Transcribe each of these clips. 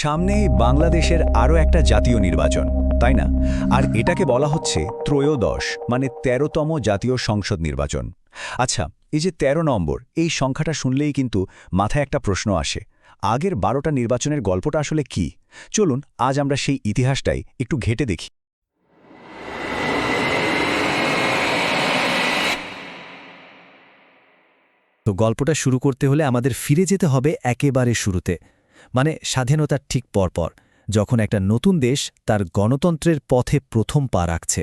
সামনেই বাংলাদেশের আরও একটা জাতীয় নির্বাচন, তাই না? আর এটাকে বলা হচ্ছে ত্রয়োদশ মানে তেরোতম জাতীয় সংসদ নির্বাচন। আচ্ছা এই যে ১৩ নম্বর, এই সংখ্যাটা শুনলেই কিন্তু মাথায় একটা প্রশ্ন আসে। আগের বারোটা নির্বাচনের গল্পটা আসলে কি? চলুন, আজ আমরা সেই ইতিহাসটাই একটু ঘেটে দেখি। তো গল্পটা শুরু করতে হলে আমাদের ফিরে যেতে হবে একেবারে শুরুতে। মানে স্বাধীনতার ঠিক পরপর, যখন একটা নতুন দেশ তার গণতন্ত্রের পথে প্রথম পা রাখছে।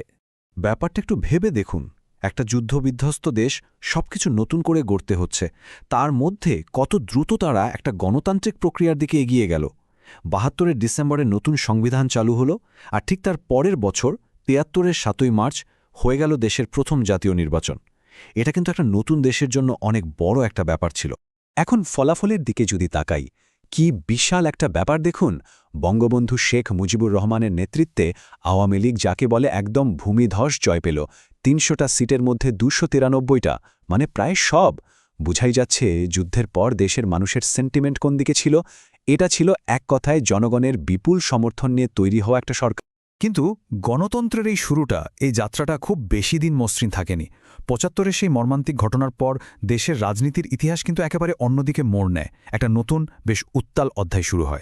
ব্যাপারটা একটু ভেবে দেখুন। একটা যুদ্ধবিধ্বস্ত দেশ সবকিছু নতুন করে গড়তে হচ্ছে। তার মধ্যে কত দ্রুত তারা একটা গণতান্ত্রিক প্রক্রিয়ার দিকে এগিয়ে গেল। বাহাত্তরের ডিসেম্বরে নতুন সংবিধান চালু হলো আর ঠিক তার পরের বছর, তিয়াত্তরের সাতই মার্চ, হয়ে গেল দেশের প্রথম জাতীয় নির্বাচন। এটা কিন্তু একটা নতুন দেশের জন্য অনেক বড় একটা ব্যাপার ছিল। এখন ফলাফলের দিকে যদি তাকাই কি বিশাল একটা ব্যাপার দেখুন। বঙ্গবন্ধু শেখ মুজিবুর রহমানের নেতৃত্বে আওয়ামী লীগ যাকে বলে একদম ভূমিধস জয় পেল, তিনশোটা সিটের মধ্যে দুশো তিরানব্বইটা মানে প্রায় সব। বুঝাই যাচ্ছে যুদ্ধের পর দেশের মানুষের সেন্টিমেন্ট কোন দিকে ছিল? এটা ছিল এক কথায় জনগণের বিপুল সমর্থন নিয়ে তৈরি হওয়া একটা সরকার। কিন্তু গণতন্ত্রের এই শুরুটা, এই যাত্রাটা খুব বেশি দিন মসৃণ থাকেনি। পঁচাত্তরের সেই মর্মান্তিক ঘটনার পর দেশের রাজনীতির ইতিহাস কিন্তু একেবারে অন্যদিকে মোড় নেয়। একটা নতুন, বেশ উত্তাল অধ্যায় শুরু হয়।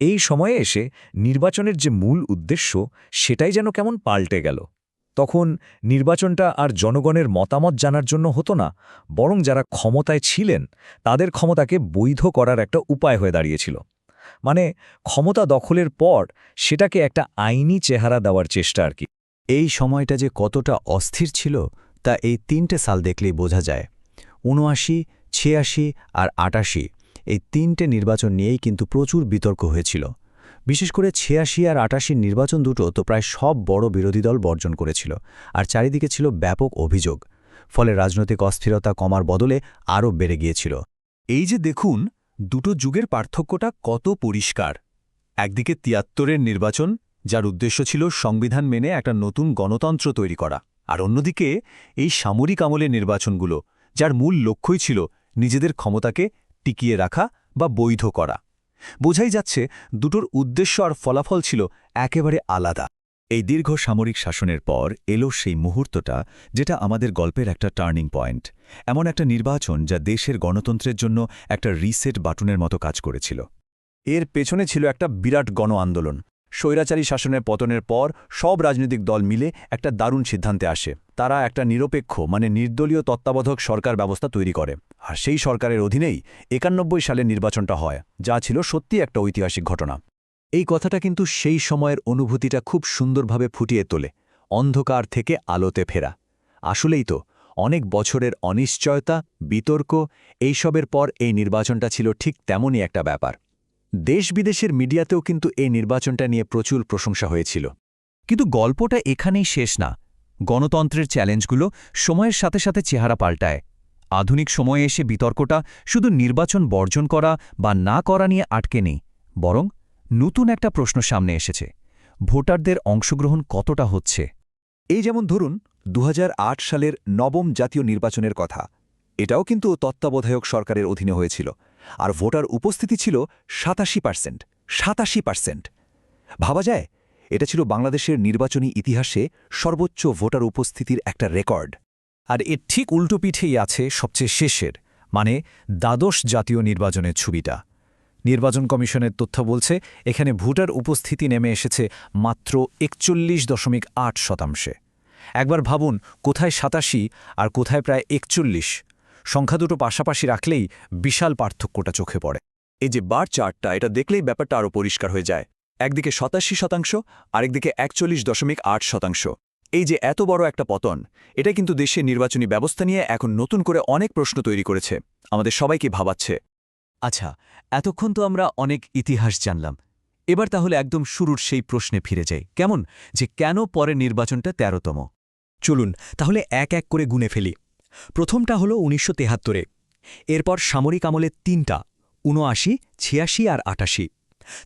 এই সময়ে এসে নির্বাচনের যে মূল উদ্দেশ্য, সেটাই যেন কেমন পাল্টে গেল। তখন নির্বাচনটা আর জনগণের মতামত জানার জন্য হতো না, বরং যারা ক্ষমতায় ছিলেন, তাদের ক্ষমতাকে বৈধ করার একটা উপায় হয়ে দাঁড়িয়েছিল। মানে ক্ষমতা দখলের পর সেটাকে একটা আইনি চেহারা দেওয়ার চেষ্টা আর কি। এই সময়টা যে কতটা অস্থির ছিল তা এই তিনটে সাল দেখলেই বোঝা যায়। উনআশি ছিয়াশি আর আটাশি এই তিনটে নির্বাচন নিয়েই কিন্তু প্রচুর বিতর্ক হয়েছিল। বিশেষ করে ছিয়াশি আর আটাশির নির্বাচন দুটো তো প্রায় সব বড় বিরোধী দল বর্জন করেছিল আর চারিদিকে ছিল ব্যাপক অভিযোগ। ফলে রাজনৈতিক অস্থিরতা কমার বদলে আরও বেড়ে গিয়েছিল। এই যে দেখুন, দুটো যুগের পার্থক্যটা কত পরিষ্কার। একদিকে তিয়াত্তরের নির্বাচন, যার উদ্দেশ্য ছিল সংবিধান মেনে একটা নতুন গণতন্ত্র তৈরি করা। আর অন্যদিকে, এই সামরিক আমলের নির্বাচনগুলো, যার মূল লক্ষ্যই ছিল নিজেদের ক্ষমতাকে টিকিয়ে রাখা বা বৈধ করা। বোঝাই যাচ্ছে, দুটোর উদ্দেশ্য আর ফলাফল ছিল একেবারে আলাদা। এই দীর্ঘ সামরিক শাসনের পর এলো সেই মুহূর্তটা, যেটা আমাদের গল্পের একটা টার্নিং পয়েন্ট। এমন একটা নির্বাচন যা দেশের গণতন্ত্রের জন্য একটা রিসেট বাটনের মতো কাজ করেছিল। এর পেছনে ছিল একটা বিরাট গণ আন্দোলন। স্বৈরাচারী শাসনের পতনের পর সব রাজনৈতিক দল মিলে একটা দারুণ সিদ্ধান্তে আসে। তারা একটা নিরপেক্ষ মানে নির্দলীয় তত্ত্বাবধায়ক সরকার ব্যবস্থা তৈরি করে। আর সেই সরকারের অধীনেই একানব্বই সালের নির্বাচনটা হয়, যা ছিল সত্যি একটা ঐতিহাসিক ঘটনা। এই কথাটা কিন্তু সেই সময়ের অনুভূতিটা খুব সুন্দরভাবে ফুটিয়ে তোলে, অন্ধকার থেকে আলোতে ফেরা। আসলেই তো, অনেক বছরের অনিশ্চয়তা, বিতর্ক, এইসবের পর এই নির্বাচনটা ছিল ঠিক তেমনই একটা ব্যাপার। দেশ বিদেশের মিডিয়াতেও কিন্তু এই নির্বাচনটা নিয়ে প্রচুর প্রশংসা হয়েছিল। কিন্তু গল্পটা এখানেই শেষ না। গণতন্ত্রের চ্যালেঞ্জগুলো সময়ের সাথে সাথে চেহারা পাল্টায়। আধুনিক সময়ে এসে বিতর্কটা শুধু নির্বাচন বর্জন করা বা না করা নিয়ে আটকে নেই, বরং নতুন একটা প্রশ্ন সামনে এসেছে, ভোটারদের অংশগ্রহণ কতটা হচ্ছে? এই যেমন ধরুন দু হাজার আট সালের নবম জাতীয় নির্বাচনের কথা। এটাও কিন্তু তত্ত্বাবধায়ক সরকারের অধীনে হয়েছিল। আর ভোটার উপস্থিতি ছিল সাতাশি পার্সেন্ট সাতাশি পার্সেন্ট। ভাবা যায়, এটা ছিল বাংলাদেশের নির্বাচনী ইতিহাসে সর্বোচ্চ ভোটার উপস্থিতির একটা রেকর্ড। আর এর ঠিক উল্টো পিঠেই আছে সবচেয়ে শেষের মানে দ্বাদশ জাতীয় নির্বাচনের ছবিটা। নির্বাচন কমিশনের তথ্য বলছে, এখানে ভোটার উপস্থিতি নেমে এসেছে মাত্র একচল্লিশ দশমিক আট শতাংশে। একবার ভাবুন, কোথায় সাতাশি আর কোথায় প্রায় একচল্লিশ? সংখ্যা দুটো পাশাপাশি রাখলেই বিশাল পার্থক্যটা চোখে পড়ে। এই যে বার চার্টটা এটা দেখলেই ব্যাপারটা আরও পরিষ্কার হয়ে যায়। একদিকে সাতাশি শতাংশ, আরেকদিকে একচল্লিশ দশমিক আট শতাংশ। এই যে এত বড় একটা পতন এটা কিন্তু দেশের নির্বাচনী ব্যবস্থা নিয়ে এখন নতুন করে অনেক প্রশ্ন তৈরি করেছে। আমাদের সবাইকে ভাবাচ্ছে। আচ্ছা এতক্ষণ তো আমরা অনেক ইতিহাস জানলাম। এবার তাহলে একদম শুরুর সেই প্রশ্নে ফিরে যাই। কেমন? যে কেন পরের নির্বাচনটা তেরোতম? চলুন, তাহলে এক এক করে গুনে ফেলি। প্রথমটা হলো উনিশশো তেহাত্তরে, এরপর সামরিক আমলে তিনটা উনআশি ছিয়াশি আর আটাশি।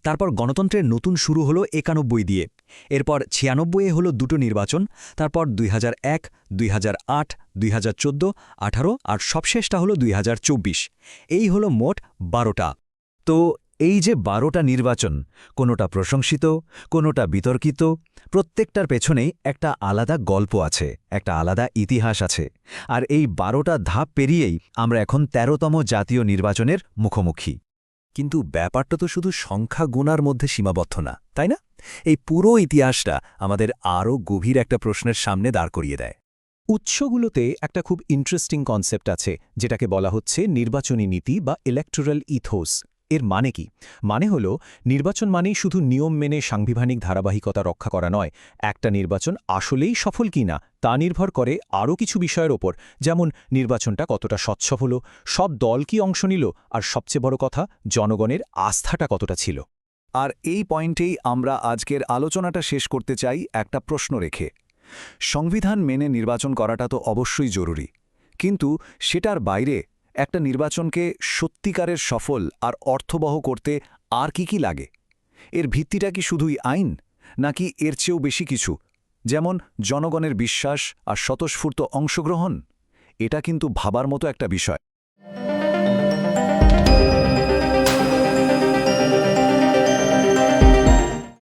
তারপর গণতন্ত্রের নতুন শুরু হলো একানব্বই দিয়ে, এরপর ছিয়ানব্বইয়ে হলো দুটো নির্বাচন, তারপর দুই হাজার এক, দুই হাজার আট, দুই হাজার চোদ্দ, আঠারো আর সবশেষটা হলো দুই হাজার চব্বিশ। এই হলো মোট বারোটা। তো এই যে বারোটা নির্বাচন, কোনোটা প্রশংসিত, কোনোটা বিতর্কিত, প্রত্যেকটার পেছনেই একটা আলাদা গল্প আছে, একটা আলাদা ইতিহাস আছে। আর এই বারোটা ধাপ পেরিয়েই আমরা এখন তেরোতম জাতীয় নির্বাচনের মুখোমুখি। কিন্তু ব্যাপারটা তো শুধু সংখ্যা গুণার মধ্যে সীমাবদ্ধ না, তাই না? এই পুরো ইতিহাসটা আমাদের আরও গভীর একটা প্রশ্নের সামনে দাঁড় করিয়ে দেয়। উৎসগুলোতে একটা খুব ইন্টারেস্টিং কনসেপ্ট আছে, যেটাকে বলা হচ্ছে নির্বাচনী নীতি বা ইলেকটোরাল ইথোস এর মানে কি? মানে হল, নির্বাচন মানেই শুধু নিয়ম মেনে সাংবিধানিক ধারাবাহিকতা রক্ষা করা নয়, একটা নির্বাচন আসলেই সফল কি না, তা নির্ভর করে আরও কিছু বিষয়ের ওপর, যেমন নির্বাচনটা কতটা স্বচ্ছ হল, সব দল কি অংশ নিল, আর সবচেয়ে বড় কথা, জনগণের আস্থাটা কতটা ছিল। আর এই পয়েন্টেই আমরা আজকের আলোচনাটা শেষ করতে চাই একটা প্রশ্ন রেখে। সংবিধান মেনে নির্বাচন করাটা তো অবশ্যই জরুরি, কিন্তু সেটার বাইরে একটা নির্বাচনকে সত্যিকারের সফল আর অর্থবহ করতে আর কি কি লাগে? এর ভিত্তিটা কি শুধুই আইন, নাকি এর চেয়েও বেশি কিছু? যেমন জনগণের বিশ্বাস আর স্বতঃস্ফূর্ত অংশগ্রহণ? এটা কিন্তু ভাবার মতো একটা বিষয়।